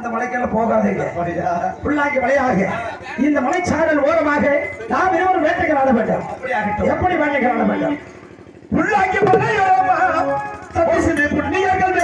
அந்த மலைக்கெல்லாம் போகாதீங்க. புல்லாங்கி மலையாக. இந்த மலைச்சாரல் ஓரமாக நாம் இருவரும் வேட்டைகள் ஆட வேண்டும். எப்படி வேட்டைகள் ஆட வேண்டும்? தப்பிசிடு புண்ணியர்கள்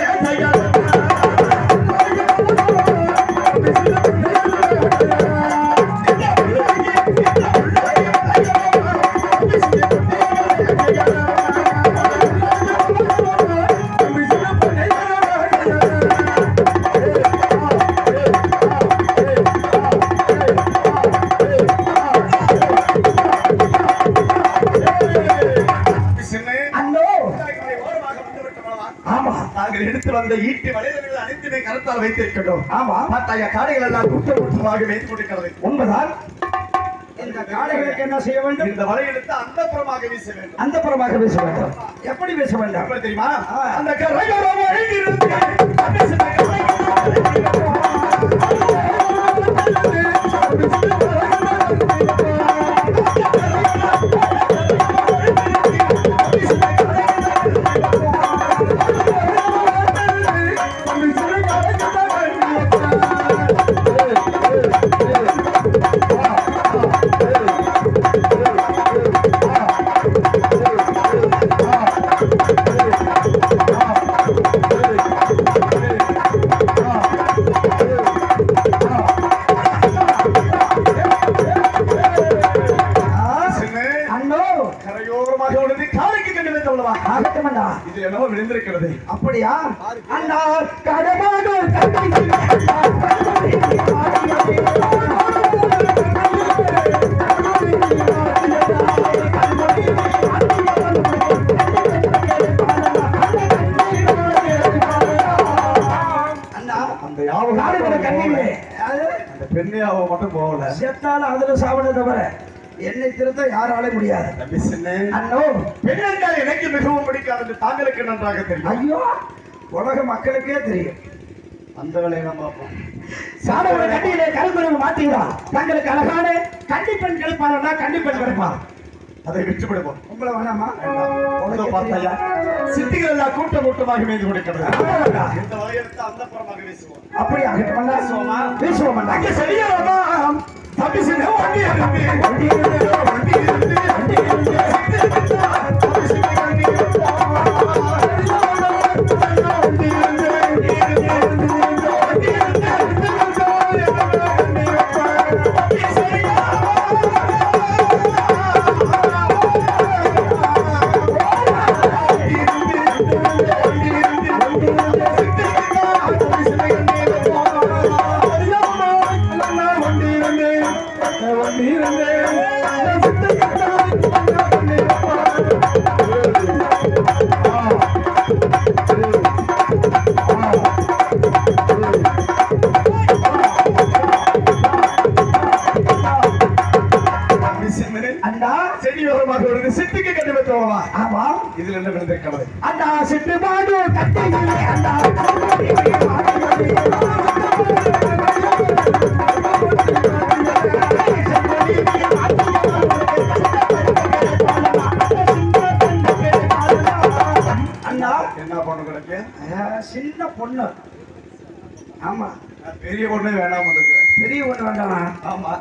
வந்த ஈட்டி வலைதளங்கள் அனைத்துமே கருத்தால் வைத்திருக்கின்றோம் ஆமா. பார்த்தாய காடைகள் எல்லாம் கூட்டம் கூட்டமாக வைத்துக் கொண்டிருக்கிறது. உண்மைதான். இந்த காளைகளுக்கு என்ன செய்ய வேண்டும்? இந்த வலை எடுத்து அந்த புறமாக வீச வேண்டும். அந்த புறமாக பேச வேண்டும். எப்படி பேச வேண்டும்? தெரியுமா. அந்த என்னவோ விழுந்திருக்கிறது. அப்படியா? அண்ணா அந்த பெண்ணையாவை மட்டும் போகல. செத்தாலும் அதுல சாப்பிட தவிர. என்னை திருத்த யாராலும் முடியாது. பெண்ணென்றால் எனக்கு மிகவும் பிடிக்காது தாங்களுக்கு நன்றாக தெரியும். ஐயோ! உலக மக்களுக்கே தெரியும். அந்த வேலையை தான் பார்ப்போம். சாடோட கட்டியிலே கரும்புறவு மாட்டீங்களா தங்களுக்கு அழகான கண்டிப்பெண் கிடைப்பாரா கண்டிப்பெண் கிடைப்பார் அதை விட்டுவிடுவோம் உங்களை வேணாமா? இதோ பார்த்தாயா? சித்திகள் எல்லாம் கூட்டம் கூட்டமாக மேய்ந்து கொடுக்கிறது. இந்த வலையெடுத்து அந்த புறமாக வீசுவோம். அப்படி ஆகட்டும் பேசுவோமா? பேசுவோம் அங்கே சரியாமா தம்பி சின்ன வண்டி அனுப்பி வண்டி இருந்து வண்டி இருந்து அண்டா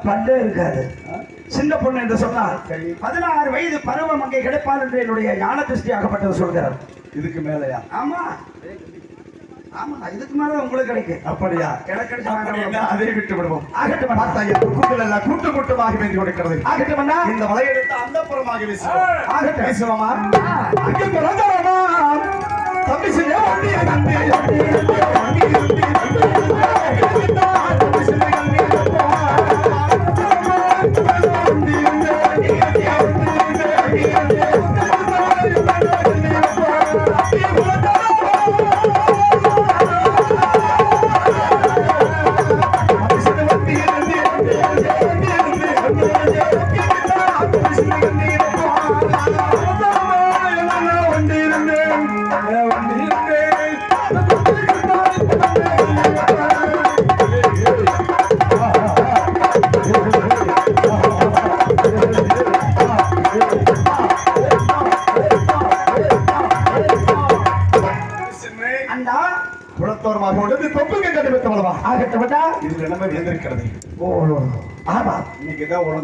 பல்லே இருக்காது. சின்ன பொண்ணு என்று சொன்னால். பதினாறு வயது பருவம் அங்கே கிடைப்பார் என்று என்னுடைய ஞான திருஷ்டியாகப்பட்டது சொல்கிறார். இதுக்கு மேலயா? ஆமா. ஆமா இதுக்கு மேல உங்களுக்கு கிடைக்கும். அப்படியா? எனக்கு கிடைச்ச அப்படி வாங்க. என்ன, அதை விட்டு விடுவோம். ஆகட்டும். பார்த்தாயா? கூட்டம் எல்லாம் கூட்டு கூட்டமாக மேய்ந்து கொடுக்கிறது ஆகட்டும். இந்த வலையெடுத்து அந்த புறமாக வீசுவோம். ஆகட்டும். அங்கே பிறந்தவனா தம்பி வண்டி வண்டி வண்டி வண்டி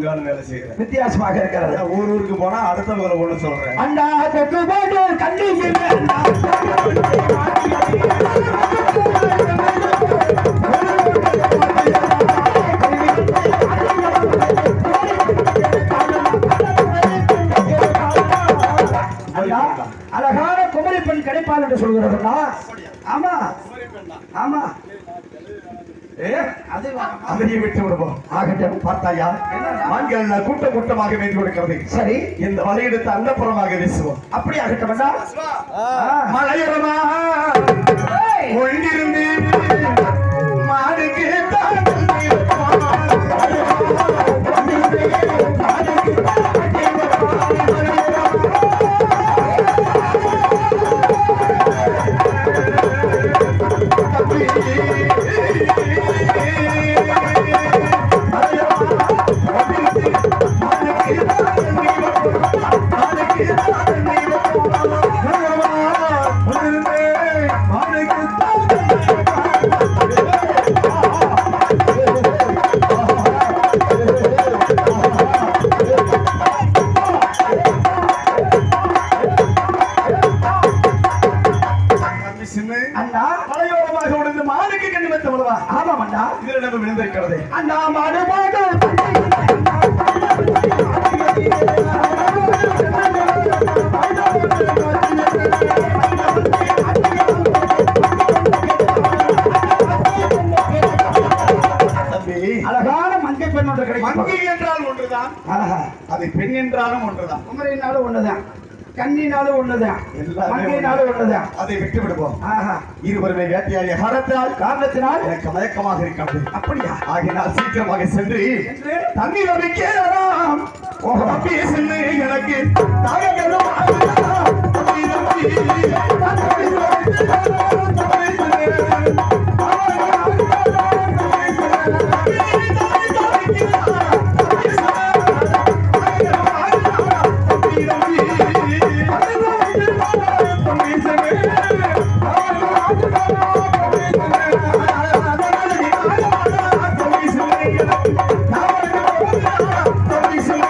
ஒழுங்கான வேலை செய்யறேன். வித்தியாசமாக இருக்கிறது. ஊர் ஊருக்கு போனா அடுத்தவங்களை ஒண்ணு சொல்றேன். அண்டா தொட்டு போட்டு அழகான குமரி பெண் கிடைப்பாள் என்று சொல்கிறதுனா ஆமா ஆமா. அதையே விட்டு விடுவோம். ஆகட்டும் பார்த்தாயா? ஆண்கள் கூட்டம் கூட்டமாக வேண்டி கொடுக்கிறது சரி. இந்த வலையெடுத்து அன்னப்புறமாக வீசுவோம். அப்படி ஆகட்டும் மலையரமா. ஒன்றிருந்து மாடுக்கு ஒன்றுதான். அது பெண் என்றாலும் ஒன்றுதான். குமரினாலும் ஒண்ணுதான். கண்ணினாலும் ஒண்ணுதான். எல்லாமே மங்கையினாலும் ஒண்ணுதான். அதை விட்டு விடுவோம் இருவருமே வேட்டையாடிய காரணத்தினால் எனக்கு மயக்கமாக இருக்கிறது. அப்படியா? ஆகினால் சீக்கிரமாக சென்று தண்ணீர் அமைக்கலாம் எனக்கு தாகங்களும்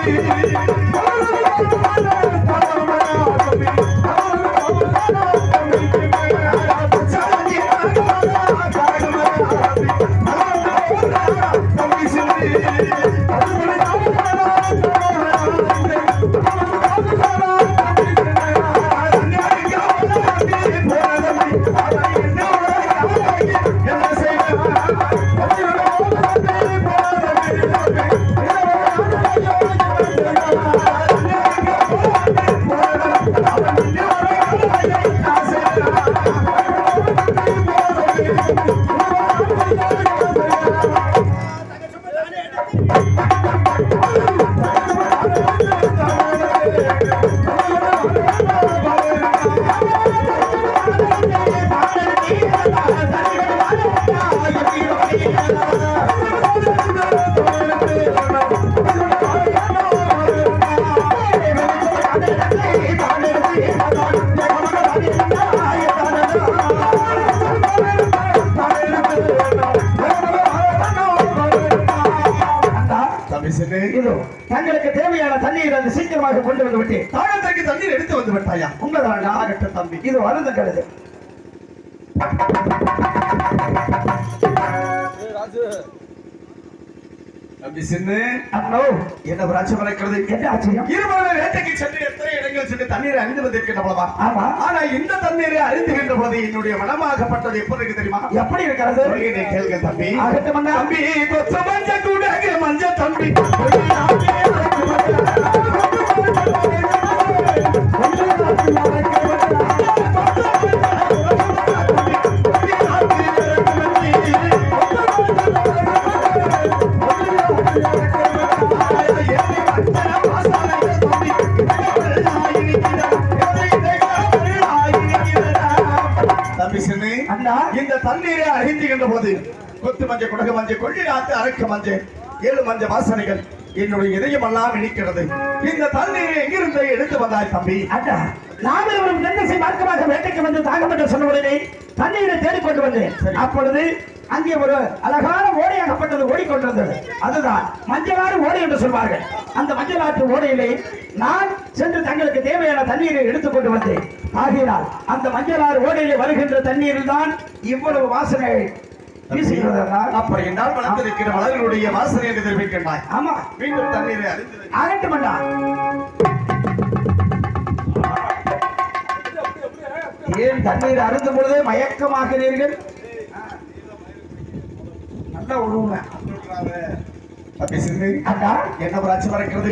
Yeah. தம்பி இது வளர்ந்த கழுது தம்பி சென்று அண்ணோ என்ன ராட்சம் வளர்க்கிறது என்ன ஆச்சரியம் இருவருமே வேட்டைக்கு சென்று எத்தனை இடங்கள் சென்று தண்ணீரை அறிந்து வந்திருக்கின்றவளவா ஆமா. ஆனா இந்த தண்ணீரை அறிந்துகின்ற போது என்னுடைய மனமாகப்பட்டது எப்படி இருக்கு தெரியுமா எப்படி இருக்கிறது கேளுங்க தம்பி. ஆகட்டும் அண்ணா. தம்பி கொச்ச மஞ்ச கூட மஞ்ச தம்பி. தம்பி இந்த தண்ணீரை அறிந்துகின்ற போது கொத்து மஞ்சள் குடகு மஞ்சள் கொள்ளி நாத்து அரைக்க மஞ்சள் ஏழு மஞ்சள் வாசனைகள் என்னுடைய இதயம் எல்லாம் இனிக்கிறது. இந்த தண்ணீரை எங்கிருந்து எடுத்து வந்தாய் தம்பி? நாங்கள் ஒரு தென்னசை மார்க்கமாக வேட்டைக்கு வந்து தாகம் என்று சொன்ன உடனே தண்ணீரை தேடிக்கொண்டு வந்தேன். அப்பொழுது அங்கே ஒரு அழகான ஓடையாகப்பட்டது ஓடிக்கொண்டிருந்தது. அதுதான் மஞ்சளாறு ஓடை என்று சொல்வார்கள். அந்த மஞ்சளாற்று ஓடையிலே நான் சென்று தங்களுக்கு தேவையான தண்ணீரை எடுத்துக்கொண்டு வந்தேன். ஆகையினால் அந்த மஞ்சளாறு ஓடையிலே வருகின்ற தண்ணீரில் தான் இவ்வளவு வாசனை அப்படி என்றால் வளர்ந்திருக்கிற மலர்களுடைய வாசனை என்று தெரிவிக்கின்றாய். ஆமா. மீண்டும் தண்ணீரை அண்ணா ஏன் தண்ணீர் அருந்தும் பொழுதே மயக்கமாகிறீர்கள்? சிந்து. அண்ணா என்ன ஒரு ஆட்சி மறைக்கிறது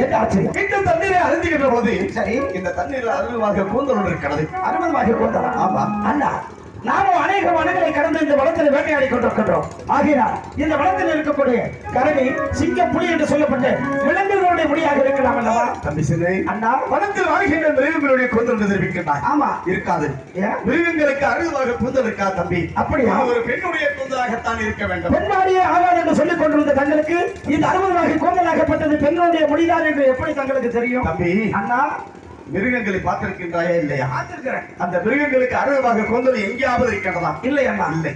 மீண்டும் தண்ணீரை அருந்துகின்ற பொழுது சரி. இந்த தண்ணீர் அருள்வாக கூந்தல் இருக்கிறது. அனுமதிவாகி கொண்டதா ஆமா. அண்ணா நாமும் அநேக வனங்களை கடந்து இந்த வளத்தில் வேட்டையாடி கொண்டிருக்கின்றோம். ஆகையினால் இந்த வளத்தில் இருக்கக்கூடிய கரடி சிங்கம் புலி என்று சொல்லப்பட்ட விலங்குகளுடைய முடியாக இருக்கலாம் அல்லவா? தம்பி சிந்து அண்ணா. வனத்தில் வாழ்கின்ற மிருகங்களுடைய கூந்தல் என்று தெரிவிக்கின்றாய். ஆமா. இருக்காது. மிருகங்களுக்கு அருள்வாக கூந்தல் இருக்கா தம்பி? அப்படியா? ஒரு பெண்ணுடைய கூந்தலாகத்தான் இருக்க வேண்டும். பெண்மாடியே ஆகாது என்று சொல்லிக் கொண்டிருந்த தங்களுக்கு இந்த அறுபதாக கோமலாகப்பட்டது பெண்ணுடைய முடிதான் என்று எப்படி தங்களுக்கு தெரியும்? தம்பி அண்ணா. மிருகங்களை பார்த்திருக்கின்றாயா இல்லையா? அந்த மிருகங்களுக்கு அருள்வாக கூந்தல் எங்கேயாவது இருக்கின்றதா இல்லை அண்ணா இல்லை.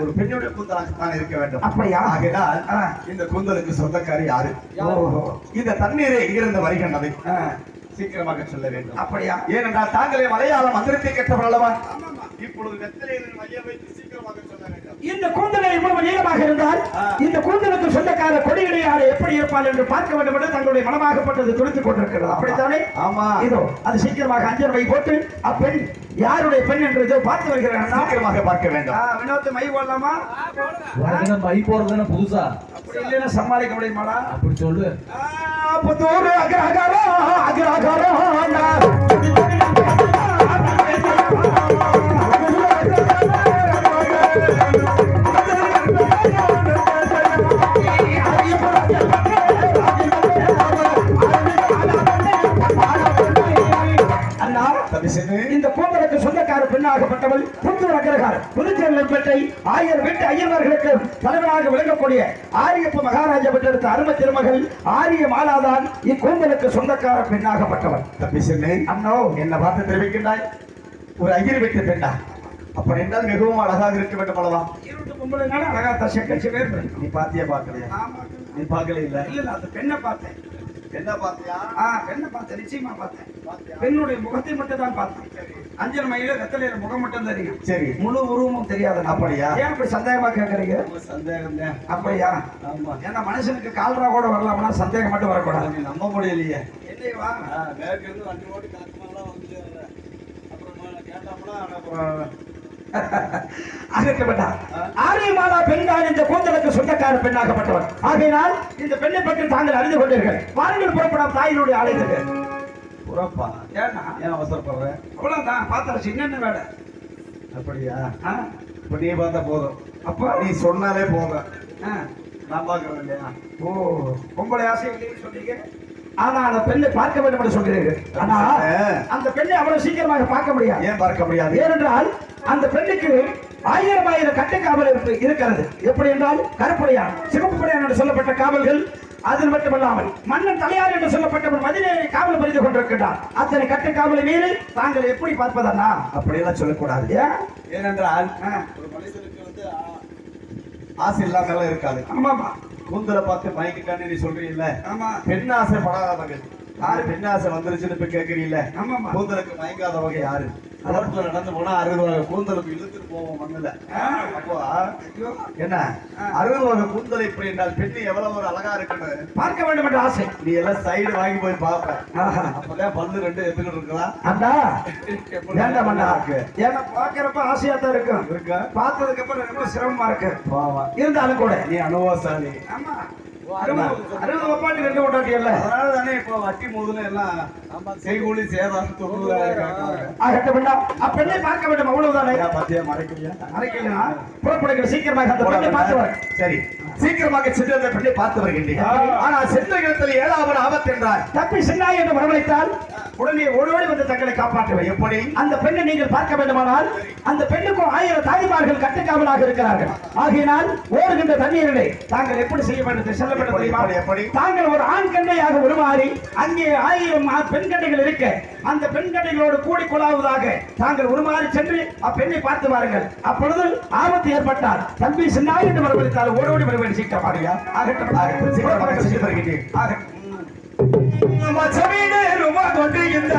ஒரு பெண்ணுடைய கூந்தலாகத்தான் இருக்க வேண்டும். அப்படியா? ஆகையால் ஆ. இந்த கூந்தலுக்கு சொந்தக்காரி யாரு. இந்த தண்ணீரை எங்கிருந்து வருகின்றது சீக்கிரமாக சொல்ல வேண்டும். அப்படியா? ஏனென்றால் தாங்களே மலையாள மந்திரத்தை கற்றவர் அல்லவா? இப்பொழுது வெத்தலையில் மைய வைத்து சீக்கிரமாக சொல்ல இந்த கூந்தலை இவ்வளவு நீளமாக இருந்தால். இந்த கூந்தலுக்கு சொந்தக்கார கொடியிடையாறு எப்படி இருப்பாள் என்று பார்க்க வேண்டும் என்று தங்களுடைய மனமாகப்பட்டது துடித்துக் கொண்டிருக்கிறது. அப்படித்தானே? ஆமா. இதோ அது சீக்கிரமாக அஞ்சல் மை போட்டு அப்பெண் யாருடைய பெண் என்று இதோ பார்த்து வருகிறேன் அண்ணா. சீக்கிரமாக பார்க்க வேண்டும். வினோத்து மை போடலாமா? உனக்கு பை போறதுன்னு புதுசா? அப்படி இல்லைன்னா சமாளிக்க முடியுமாடா? அப்படி சொல்லு. புத்தூர் அகரகரோ அகரகரோ அண்ணா. இந்த கூந்தலுக்கு சொந்தக்கார பெண்ணாகப்பட்டவள் புத்தூர் அக்ரஹார் புதுச்சேரிப்பேட்டை ஆயிரம் வீட்டு ஐயர்மார்களுக்கு தலைவராக விளங்கக்கூடிய ஆரியப்ப மகாராஜா பெற்றெடுத்த அரும திருமகள் ஆரிய மாலாதான் இக்கூந்தலுக்கு சொந்தக்கார பெண்ணாகப்பட்டவள். தம்பி சென்று அண்ணோ என்ன பார்த்து தெரிவிக்கின்றாய். ஒரு ஐயர் வீட்டு பெண்ணா. அப்படி என்றால் மிகவும் அழகாக இருக்க வேண்டும் அல்லவா? அழகா தசை கட்சி நீ பாத்தியா பார்க்கலையா? நீ பார்க்கல இல்ல இல்ல அந்த பெண்ணை பார்த்தேன். என்ன பாத்தியா ஆ பெண்ணை பார்த்தேன் நிச்சயமா பார்த்தேன்? பெண்ணுடைய முகத்தை மட்டும் தான் பார்த்தேன். அஞ்சல் மையில வெத்தலையில முகம் மட்டும் தெரியும். சரி. முழு உருவமும் தெரியாது அப்படியா? ஏன் அப்படி சந்தேகமா கேக்குறீங்க? ரொம்ப சந்தேகம் அப்படியா? ஆமா. ஏன்னா மனுஷனுக்கு கால்ரா கூட வரலாம்னா சந்தேகம் மட்டும் வரக்கூடாது. நம்ப முடியலையே. இல்லையவா மேற்கு இருந்து வண்டி ஓட்டி கலக்கமெல்லாம் வந்து அப்புறமா கேட்டாமனா அப்புறம் அகற்றப்பட்டார். ஆரியமாலா பெண்தான் இந்த கூந்தலுக்கு சொந்தக்கார பெண்ணாகப்பட்டவர் ஆகையினால் இந்த பெண்ணை பற்றி தாங்கள் அறிந்து கொண்டீர்கள். வாருங்கள் புறப்படாம் தாயினுடைய ஆலயத்துக்கு. புறப்பா. ஏன்னா ஏன் அவசரப்படுற? அவ்வளவுதான். பார்த்தாச்சு என்னென்ன வேலை? அப்படியா? இப்ப நீ பார்த்தா போதும். அப்போ. நீ சொன்னாலே போதும். நான் பாக்குறது இல்லையா? ஓ பொம்பளை ஆசை இல்லைன்னு சொன்னீங்க? ஆனா அந்த பெண்ணை பார்க்க வேண்டும் என்று சொல்கிறீர்கள். ஆனா அந்த பெண்ணை அவ்வளவு சீக்கிரமாக பார்க்க முடியாது. ஏன் பார்க்க முடியாது? ஏனென்றால் அந்த பெண்ணுக்கு ஆயிரம் ஆயிரம் கட்டுக்காவல் இருக்கு- இருக்கிறது. எப்படி என்றால் கருப்படையான் சிவப்பு படையான் என்று சொல்லப்பட்ட காவல்கள் அது மட்டுமல்லாமல் மன்னன் தலையார் என்று சொல்லப்பட்டவர் மதிலே காவல் புரிந்து கொண்டிருக்கிறார் அத்தனை கட்டுக்காவலை மீறி தாங்கள் எப்படி பார்ப்பதண்ணா அப்படியெல்லாம் சொல்லக்கூடாது ஏன்? ஏனென்றால் ஒரு மனுஷனுக்கு வந்து ஆசை இல்லாமலாம் இருக்காது. ஆமாமா கூந்தலை பார்த்து மயக்கிட்டான்னு நீ சொல்றீல்ல? ஆமா. பெண் ஆசை படாதவங்க யாரு பெண் ஆசை வந்துருச்சுன்னு இப்ப கேக்குறீல்ல? ஆமாமா கூந்தலுக்கு மயங்காதவங்க யாரு? ரோட்ல நடந்து போனா அறுபது வகை கூந்தலுக்கு இழுத்துட்டு போவோம் மண்ணுல. அப்போ என்ன? அறுபது வகை கூந்தல் இப்படி என்றால் பெண்ணு எவ்வளவு ஒரு அழகா இருக்குன்னு. பார்க்க வேண்டும் என்ற ஆசை. நீ எல்லாம் சைடு வாங்கி போய் பாப்ப ஆஹா. அப்பதான் பல்லு ரெண்டு எடுத்துக்கிட்டு இருக்கலாம். அண்ணா. எப்படி வேண்டாம் அண்ணா. இருக்கு. ஏன்னா பாக்குறப்ப ஆசையா தான் இருக்கும். இருக்கா? பார்த்ததுக்கு அப்புறம் ரொம்ப சிரமமா இருக்கு. பாவா இருந்தாலும் கூட. நீ அனுபவசாலி. ஆமா. அறுபது ஒப்பாட்டி ரெண்டு ஓட்டாட்டியல்ல அதனால தானே இப்போ வட்டி முதல்ல எல்லாம் செய்கூலி சேதாரம் தொண்ணூறு ஆகட்ட வேண்டாம். அப்பெண்ணை பார்க்க வேண்டும். அவ்வளவுதானே? மறைக்கலையா? அரைக்கலையா புறப்படுகிற சீக்கிரமாக அந்த பெண்ணை பார்த்து வர. சரி. சீக்கிரமாக சென்று அந்த பெண்ணை பார்த்து வருகின்றேன் ஆனா சென்ற இடத்தில் ஏழாவது ஆபத்து என்றார் தப்பி சென்னாய் என்று வரவழைத்தால்? உடனே ஓடோடி வந்து தங்களை காப்பாற்றுவேன். எப்படி அந்த பெண்ணை நீங்கள் பார்க்க வேண்டுமானால் அந்த பெண்ணுக்கும் ஆயிரம் தாய்மார்கள் கட்டுக்காவலாக இருக்கிறார்கள். ஆகையினால் ஓடுகின்ற தண்ணீரிலே தாங்கள் எப்படி செய்ய வேண்டும் செல்ல தெரியுமா? எப்படி? தாங்கள் ஒரு ஆண் கண்டையாக உருமாறி அங்கே ஆயிரம் பெண் கண்டைகள் இருக்க அந்த பெண் கண்டைகளோடு கூடி கொள்ளாவதாக தாங்கள் உருமாறி சென்று அப்பெண்ணை பார்த்து வாருங்கள். அப்பொழுது ஆபத்து ஏற்பட்டால் தம்பி சின்னாய் என்று வரவழைத்தால் ஓடோடி வருவேன் சீக்கிரமாடியா ஆகட்டும். ஆகட்டும், சென்று வருகிறேன். ஆகட்டும். மச்சமீனே ரொம்ப கொண்டு இந்த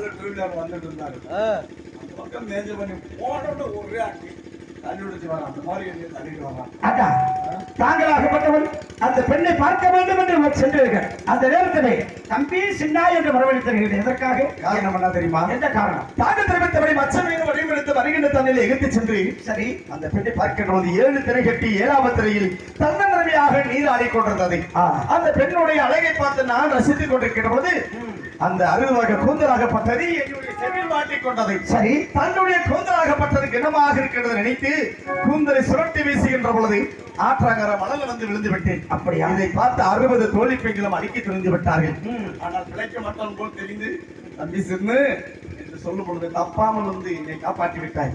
ஆளு டூ வீலர் வந்துட்டு இருந்தாரு. அந்த பக்கம் மேஜர் பண்ணி போனோட ஒரே ஆட்டி தள்ளி விடுச்சு வர அந்த மாதிரி என்னைய தள்ளிட்டு வரான் அக்கா தாங்களாகப்பட்டவன் அந்த பெண்ணை பார்க்க வேண்டும் என்று சென்றீர்கள் அந்த நேரத்திலே தம்பி சின்னாய் என்று வரவழைத்தீர்கள் எதற்காக? காரணம் என்ன தெரியுமா? எந்த காரணம்? தாக தெரிவித்தபடி மச்ச மீது வடிவெடுத்து வருகின்ற தண்ணியில் எகிர்த்து சென்று சரி அந்த பெண்ணை பார்க்கின்ற போது ஏழு திரை கட்டி ஏழாவது திரையில் தன்னந்தரவியாக நீர் ஆடிக்கொண்டிருந்தது ஆ. அந்த பெண்ணுடைய அழகை பார்த்து நான் ரசித்துக் கொண்டிருக்கின்ற பொழுது அந்த அருள்வாக கூந்தலாகப்பட்டது என்னுடைய செவில் மாட்டிக்கொண்டது சரி. தன்னுடைய கூந்தலாகப்பட்டது கிணமாக இருக்கிறது நினைத்து கூந்தலை சுரட்டி வீசுகின்ற பொழுது ஆற்றங்கர மணல வந்து விழுந்து விட்டேன். அப்படியா? இதை பார்த்து அறுபது தோழி பெண்களும் அடுக்கி தெரிந்து விட்டார்கள். ஆனால் பிழைக்க மாட்டான் போல் தெரிந்து தம்பி சின்னு சொல்லும் பொழுது தப்பாமல் வந்து என்னை காப்பாற்றி விட்டாய்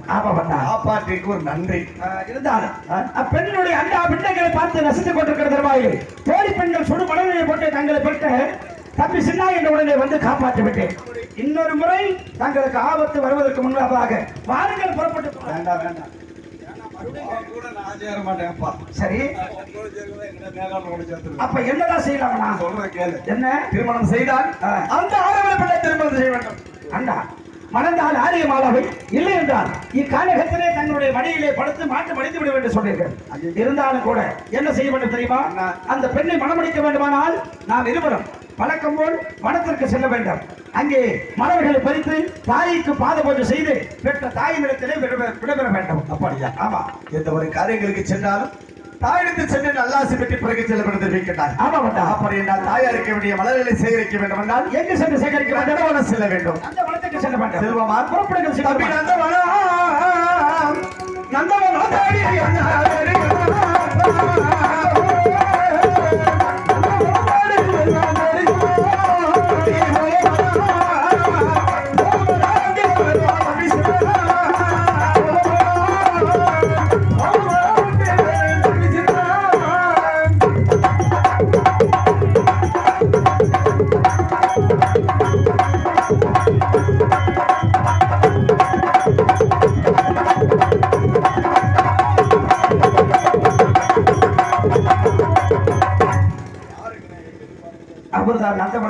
காப்பாற்றிற்கு ஒரு நன்றி. இருந்தாலும் அப்பெண்ணுடைய அண்டா பிண்டைகளை பார்த்து ரசித்துக் கொண்டிருக்கிற தருவாயில் தோழி பெண்கள் சுடு மனநிலை போட்டு தங்களை பெற்ற தம்பி சின்னா என்ற உடனே வந்து காப்பாற்றி விட்டேன் இன்னொரு முறை தங்களுக்கு ஆபத்து வருவதற்கு முன்னதாக வாருங்கள் புறப்பட்டு. வேண்டாம் வேண்டாம். அப்ப. என்னதான் செய்யலாம் நான் சொல்றத கேளு. என்ன? திருமணம் செய்தால். அந்த ஆடவரை பிள்ளை திருமணம் செய்ய வேண்டும். அண்டா மணந்தால் ஆரிய மாலாவை இல்லை என்றால் இக்காலகத்திலே தன்னுடைய மடியிலே படுத்து மாட்டு மடித்து விட வேண்டும் சொன்னீர்கள். இருந்தாலும் கூட என்ன செய்ய வேண்டும் தெரியுமா? அந்த பெண்ணை மணமடிக்க வேண்டுமானால் நாம் இருவரும் வழக்கம் போல் வனத்திற்கு செல்ல வேண்டும். அங்கே மலர்களை பறித்து தாய்க்கு பாத பூஜை செய்து பெற்ற தாயினிடத்திலே விட- விடைபெற வேண்டும். அப்படியா? ஆமா. எந்த ஒரு காரியங்களுக்கு சென்றாலும் தாயிடத்து சென்று நல்லாசி பெற்று பிறகு செல்லப்பட தெரிவிக்கின்றார் ஆமா வட்டா. அப்படி என்றால் தாயாருக்கு வேண்டிய மலர்களை சேகரிக்க வேண்டும் என்றால் எங்கு சென்று சேகரிக்க வேண்டும்? நந்தவனம் செல்ல வேண்டும். அந்த வனத்துக்கு செல்ல வேண்டும் செல்வமா புறப்படுங்கள். நந்தவனம் நந்தவனம்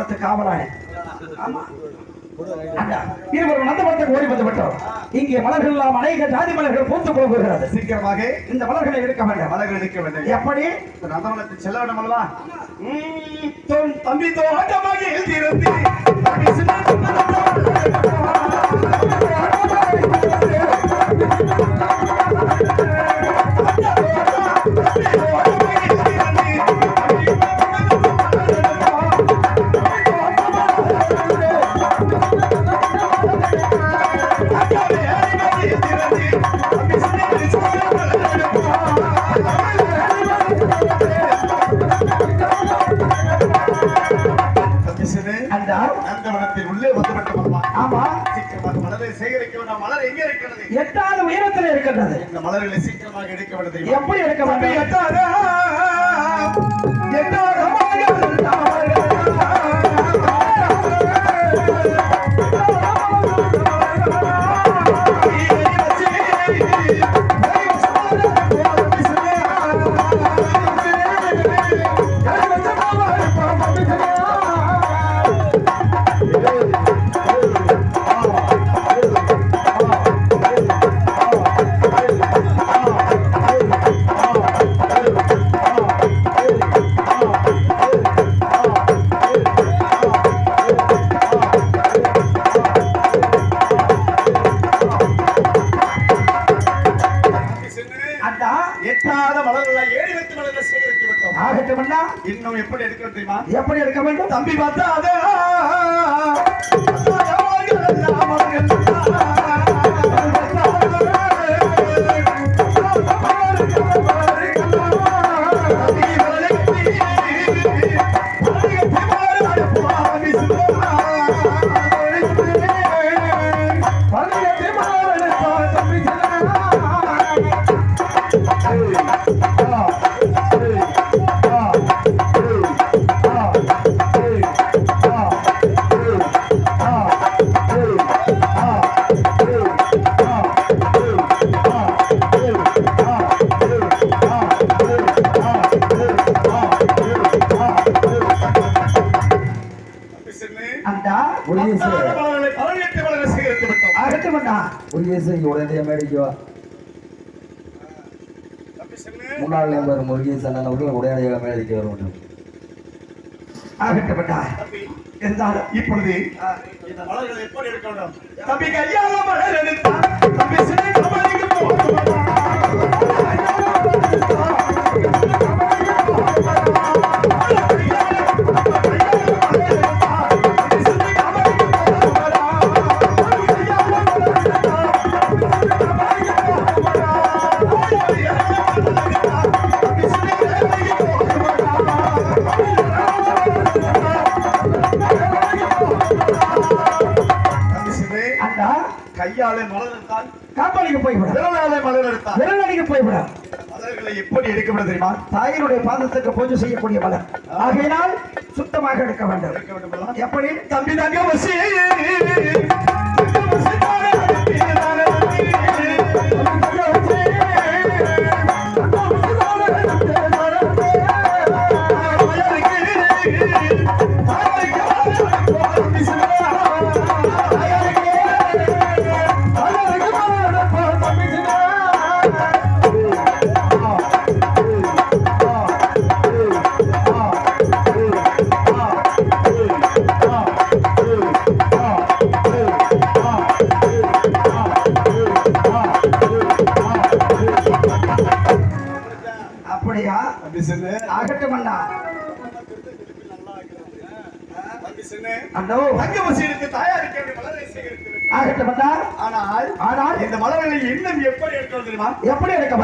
நந்தவனத்து காவலாளி. ஆமா. இருவரும் நந்தவனத்துக்கு ஓடி வந்து விட்டோம். இங்கே மலர்கள் எல்லாம் அநேக ஜாதி மலர்கள் பூத்து போகிறது சீக்கிரமாக இந்த மலர்களை எடுக்க வேண்டும். மலர்கள் எடுக்க வேண்டும். எப்படி? நந்தவனத்தில் செல்ல வேண்டும் அல்லவா? தம்பி தோட்டமாக எழுதியிருந்து. மலரை சேகரிக்க வேண்டாம் மலர் எங்கே இருக்கிறது? எட்டாவது உயரத்தில் இருக்கின்றது இந்த மலர்களை சீக்கிரமாக எடுக்க வேண்டும்? எப்படி எடுக்க வேண்டும் எட்டாதமாக தம்பி பார்த்தா அண்ணா முன்னாள் நம்பர் முருகேசன் அவர்கள் உடனடியாக மேடைக்கு வர வேண்டும் ஆகட்டும் அண்ணா இருந்தாலும் இப்பொழுது இந்த மலர்களை எப்படி எடுக்க வேண்டும்? தம்பி கையால மலர் எடுத்தான் தாயினுடைய பாதத்துக்கு பூஜை செய்யக்கூடிய மலர் ஆகையினால் சுத்தமாக எடுக்க வேண்டும்? எப்படி? தம்பி தங்க வசி எப்படி எடுக்கணும் தெரியுமா? எப்படி எடுக்க